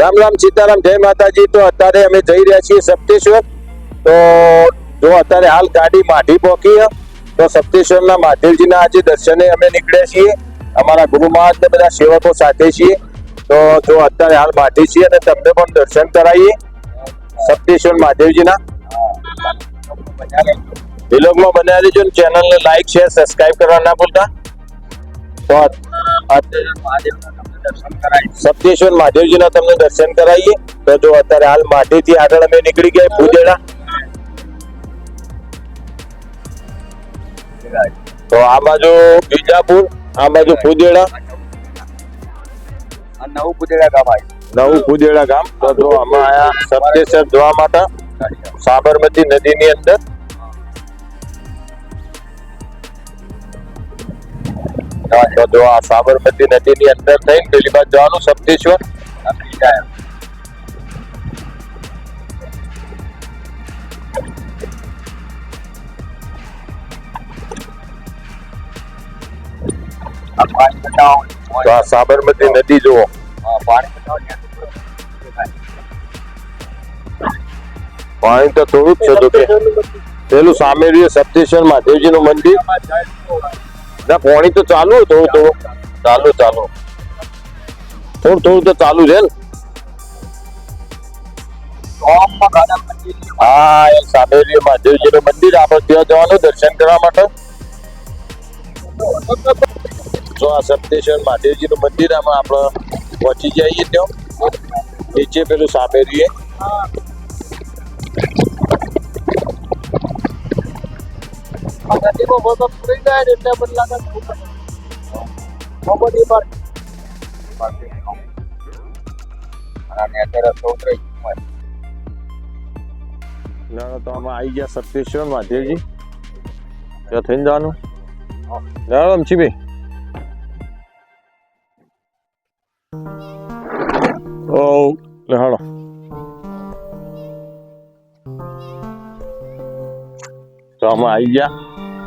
રામ રામ સીતારામ, જય માતાજી. તો અત્યારે અમે જઈ રહ્યા છીએ સપ્તેશ્વર. તો જો અત્યારે હાલ ગાડી માઢી પહોંચી. તો સપ્તેશ્વરના મહાદેવજીના આજે દર્શને અમે નીકળ્યા છીએ. અમારા ગુરુ મહારાજ ને બધા સેવકો સાથે છીએ. તો જો અત્યારે હાલ માઢી છીએ અને તમને પણ દર્શન કરાવીએ. સપ્તેશ્વર મહાદેવજીના વિલોગમાં બનાવી દેજો ચેનલને લાઈક, શેર, સબસ્ક્રાઇબ કરવા ના ભૂલતા. તો અત્યારે સપ્તેશ્વર મહાદેવજીના તમને દર્શન કરાવીએ. તો જો અત્યારે હાલ માઢીથી આગળ અમે નીકળી ગયા ભુજેડા તો આ બાજુ બીજાપુર આ બાજુ ફુદેડા નવું કુદેડા ગામ આવ્યું નવું ફુદેડા ગામ. તો જો અમે આયા સપ્તેશ્વર જોવા માટે સાબરમતી નદીની અંદર. જો આ સાબરમતી નદીની અંદર થઈને પેલી બાજુ જવાનું આ સાબરમતી નદી જુઓ. પાણી તો થોડું જ છે તો પેલું સામે રહ્યું સપ્તેશ્વર મહાદેવજી નું મંદિર. ના, પાણી તો ચાલુ થોડું થોડું. ચાલુ ચાલુ. થોડું થોડું તો ચાલુ છે ને. હા, એ સામે મહાદેવજી નું મંદિર, આપણે ત્યાં જવાનું, દર્શન કરવા માટે. જો આ સપ્તેશ્વર મહાદેવજી નું મંદિર, આમાં આપણે પહોંચી જઈએ ત્યાં. નીચે પેલું સામે રહ્યું નદીમાં મોટો પૂરી જાય ને એટલે મને લાગે મોબાઈલ પર. અને અત્યારે તો ઉતરી ના તો આમાં આવી ગયા સપ્તેશ્વર મહાદેવજી ત્યાં થઈને જવાનું. ના રમશીભાઈ ઓ લે હાલો. તો આમાં આવી ગયા.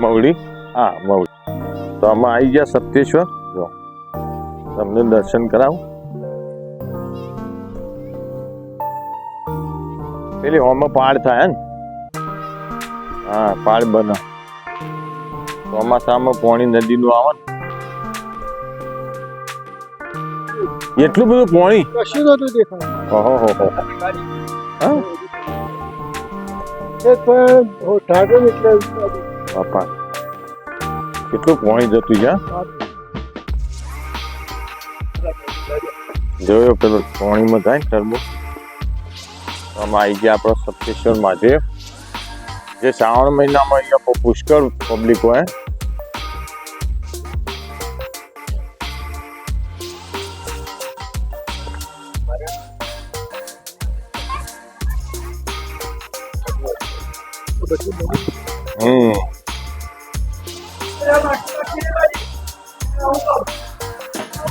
મવડી? હા મવડી. તો આમાં આવી ગયા સપ્તેશ્વર જો. તમને દર્શન કરાવું. પેલી હોમાં પાડ થાય ને? હા પાડ બને. ચોમાસામાં પોણી નદીનું આવે ને. એટલું બધું પોણી? કશું નતું દેખાય ઓહો હો હો. હા? એ પણ ઠાકોર એટલે બાપા. કેટલું પોઈન્ટ જતું જ્યાં જોયો પેલો પાણીમાં જાય ટર્બો આમાં આવી ગયા આપણો સપ્તેશ્વર મહાદેવ જે. શ્રાવણ મહિનામાં અહીંયા પુષ્કળ પબ્લિક હોય.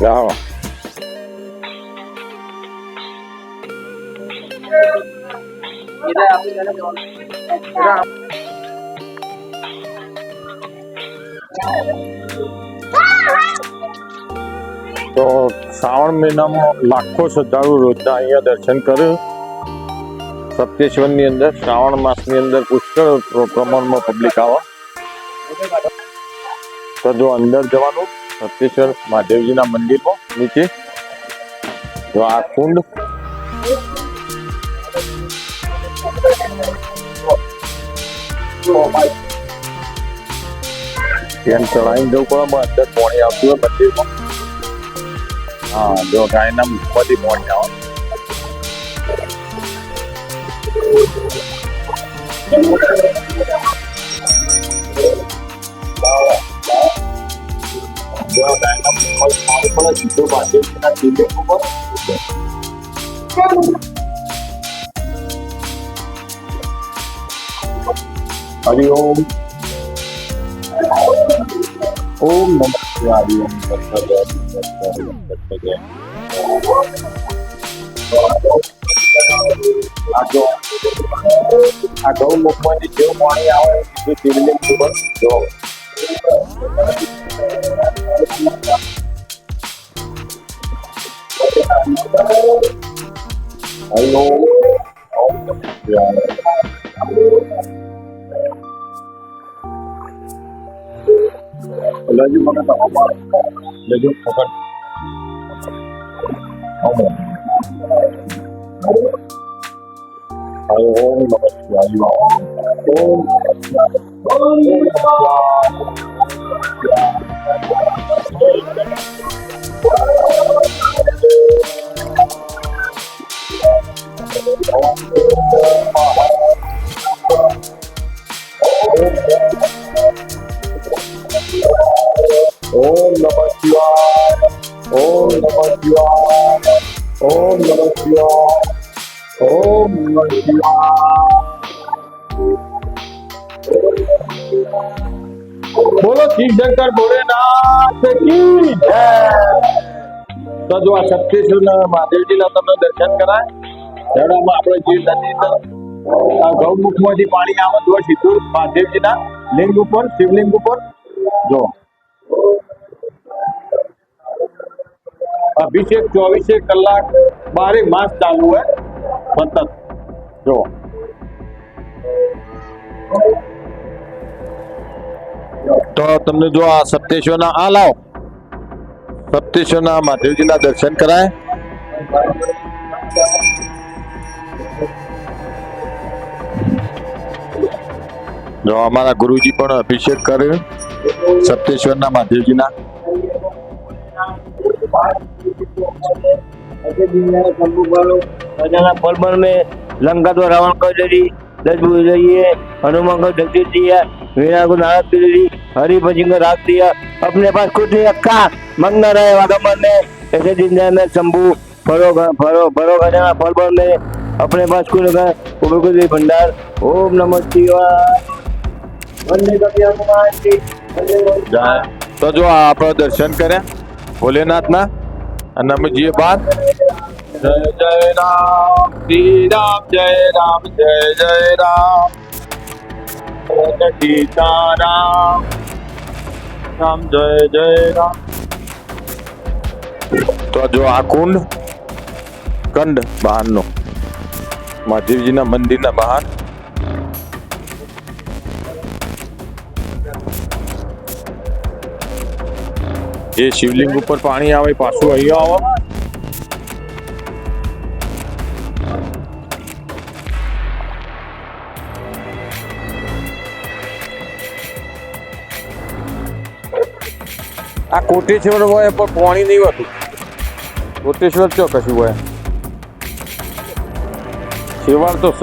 જાઓ તો શ્રાવણ મહિનામાં લાખો શ્રદ્ધાળુ રોજના અહીંયા દર્શન કર્યું સપ્તેશ્વરની અંદર, શ્રાવણ માસની અંદર પુષ્કળ પ્રમાણમાં પબ્લિક આવા. તો જો અંદર જવાનું સપ્તેશ્વર મહાદેવજીના મંદિરમાં નીચે. જો આ કુંડ ત્યાં ચડાવીને જવું પડે અંદર પાણી આવતું હોય મંદિરમાં. હા, જો ગાયના મુખમાંથી પાણી આવે. જો do Brasil que na Bíblia é como Hari Om Om Namah Shivaya Om Satya Satya Satya Ajo Ajo Mukman Dewa Maya Itu Dirlim Tuhan Jom Thank you. આ ગૌ મુખમાંથી જેવું પાણી આવે એ શિવલિંગ ઉપર જો લેજો મને તમારા લેજો પકડ ઓમ નમઃ શિવાય ઓમ ओम नमः शिवाय ओम नमः शिवाय ओम नमः शिवाय ओम नमः शिवाय बोलो शिव शंकर बोले જો આ સપ્તેશ્વર મહાદેવજીના તમને દર્શન કરાય જડામાં આપણે જે નદી ગૌમુખમાંથી પાણી આવે હોય સીધું મહાદેવજીના લિંગ ઉપર, શિવલિંગ ઉપર. જો. અભિષેક ચોવીસે કલાક બારે માસ ચાલુ હોય સતત જો. તો તમને જો આ સપ્તેશ્વરના આ લાવો. સપ્તેશ્વરના મહાદેવજીના દર્શન કરાય જો અમારા ગુરુજી પણ અભિષેક કર્યો સપ્તેશ્વરના મહાદેવજીના राजा फलबन में लंका तो रावण कर दे दस बुझ रही है हनुमान को ढक दिया वीणा को नारद कर दी हरि भजन को राख दिया अपने पास कुछ नहीं रखा मग्न रहे वागमन में ऐसे दिन में शंभु फरो फरो फरो खजाना फलबन में अपने पास कुछ रखा उबे को दे भंडार ओम नमः शिवाय वंदे कपिल कुमार जी वंदे गौरी જાય તો જો આ આપણે દર્શન કર્યા ભોલેનાથના અને અમે જઈએ બાદ જય જય રામ શ્રી રામ જય રામ, જય જય રામ. સીતારામ. રામ, જય જય રામ. તો જો આ કુંડ, કંડ બહારનો, મહાદેવજીના મંદિરના બહાર. જે શિવલિંગ ઉપર પાણી આવે, પાછું અહીંયા આવે. આ કોટેશ્વર હોય પણ પાણી નહીં હોતું કોટેશ્વર ચો કશું હોય. શેવાળ તો સ.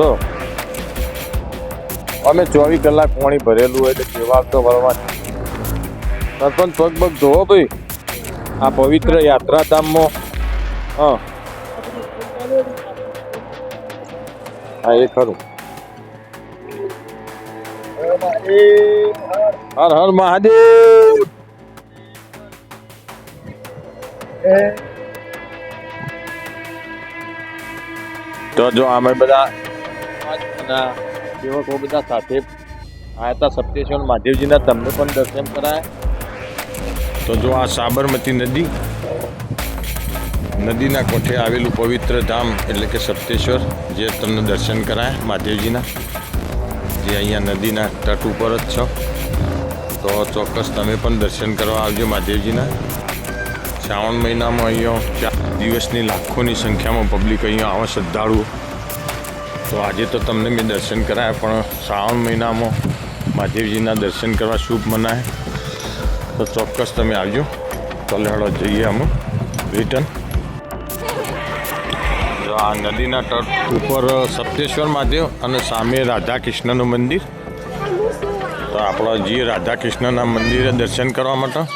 અમે ચોવીસ કલાક પાણી ભરેલું હોય એટલે શેવાળ તો ભરવાની. સરપંચ પગ પગ ધોવો ભાઈ, આ પવિત્ર યાત્રાધામમાં, હા. હા, એ ખરું. હર હર મહાદેવ! તો જો અમે બધા સેવકો બધા સાથે આયા હતા સપ્તેશ્વર મહાદેવજીના તમને પણ દર્શન કરાય. તો જો આ સાબરમતી નદી નદીના કોઠે આવેલું પવિત્ર ધામ એટલે કે સપ્તેશ્વર જે તમને દર્શન કરાય મહાદેવજીના જે અહીંયા નદીના તટ ઉપર જ છો. તો ચોક્કસ તમે પણ દર્શન કરવા આવજો મહાદેવજીના. શ્રાવણ મહિનામાં અહીંયા દિવસની લાખોની સંખ્યામાં પબ્લિક અહીંયા આવે શ્રદ્ધાળુઓ. તો આજે તો તમને મેં દર્શન કરાયા, પણ શ્રાવણ મહિનામાં મહાદેવજીના દર્શન કરવા શુભ મનાય. તો ચોક્કસ તમે આવજો. ચાલો હેડો જઈએ અમે રિટર્ન આ નદીના તટ ઉપર સપ્તેશ્વર મહાદેવ અને સામે રાધા કૃષ્ણનું મંદિર. તો આપણા જે રાધા કૃષ્ણના મંદિરે દર્શન કરવા માટે.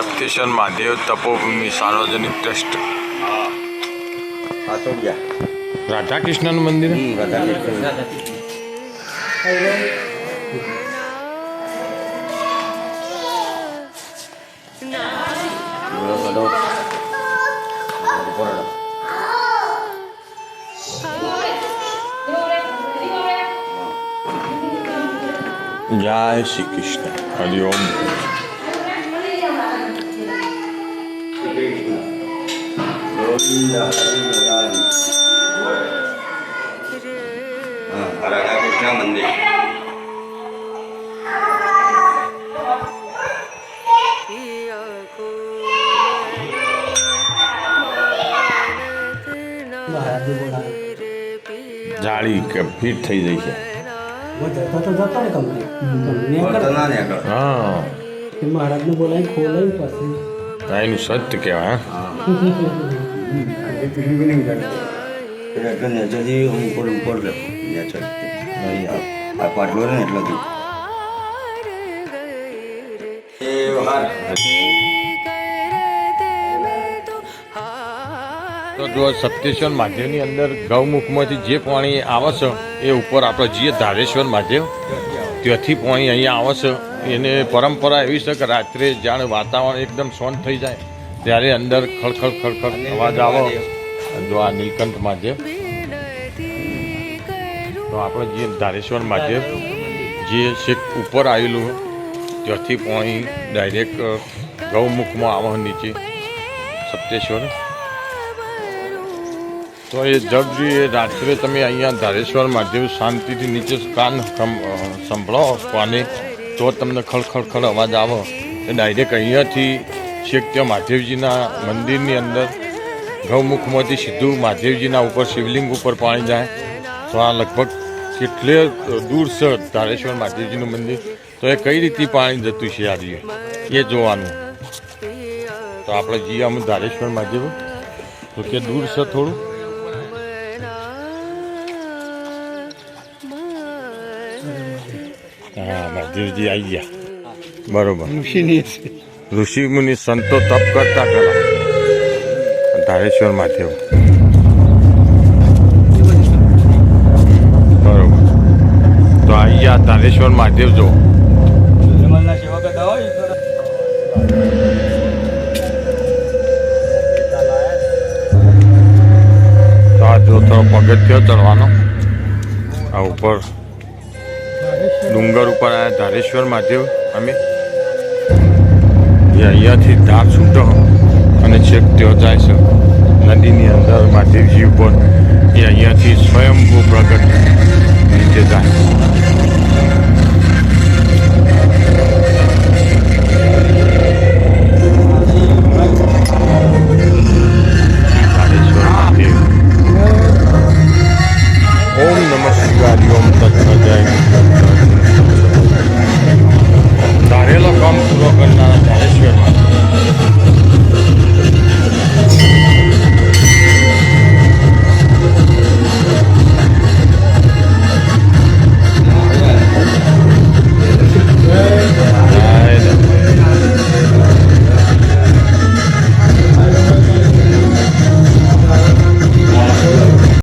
શક્તિશન મહાદેવ તપોભૂમિ સાર્વજનિક ટ્રસ્ટ. રાધાકૃષ્ણનું મંદિર? જય શ્રી કૃષ્ણ. હરિઓમ ગોવિંદ હરિ મુરારી હા રાધા મંદિર જાળી કે ફીટ થઈ જાય છે. હા. મહારાજને બોલાવી ખોલાવી પછી. એનું સત્ય કહેવાય એટલે નેચરથી હું ઉપર ઉપર લખું આ પાટલો ને એટલે તો જો સપ્તેશ્વર મહાદેવની અંદર ગૌમુખમાંથી જે પાણી આવે છે એ ઉપર આપણે જઈએ ધારેશ્વર મહાદેવ. ત્યાંથી પાણી અહીંયા આવે છે એને પરંપરા એવી છે કે રાત્રે જાણે વાતાવરણ એકદમ શાંત થઈ જાય. ત્યારે અંદર ખડખડ ખડખડ અવાજ આવો. જો આ નીલકંઠ મહાદેવ તો આપણે જે ધારેશ્વર મહાદેવ જે છેક ઉપર આવેલું ત્યાંથી પાણી ડાયરેક્ટ ગૌમુખમાં આવો નીચે. સપ્તેશ્વર. તો એ જગજી એ રાત્રે તમે અહીંયા ધારેશ્વર મહાદેવ શાંતિથી નીચે કાન સંભળાવો કાને તો તમને ખળખળખળ અવાજ આવો. એ ડાયરેક્ટ અહીંયાથી છેક ત્યાં મહાદેવજીના મંદિરની અંદર ગૌમુખમાંથી સીધું મહાદેવજીના ઉપર શિવલિંગ ઉપર પાણી જાય. તો આ લગભગ કેટલે દૂર છે ધારેશ્વર મહાદેવજીનું મંદિર? તો એ કઈ રીતે પાણી જતું છે આજે? એ જોવાનું. તો આપણે જઈએ અમે ધારેશ્વર મહાદેવ તો કે દૂર છે થોડું? હા મહાદેવજી આવી ગયા. બરોબર. ઋષિ મુનિ સંતો તપ કરતા પેલા ધારેશ્વર મહાદેવ બરોબર. તો અહીંયા ધારેશ્વર મહાદેવ જો તો આ જો થોડો પગથિયો ચડવાનો. આ ઉપર ડુંગર ઉપર આયા ધારેશ્વર મહાદેવ. અમે એ અહીંયાથી ધાર છૂટો અને છેક ત્યાં જાય છે. નદીની અંદર મહાદેવજી ઉપર એ અહીંયાથી સ્વયંભૂ પ્રગટ નીચે જાય.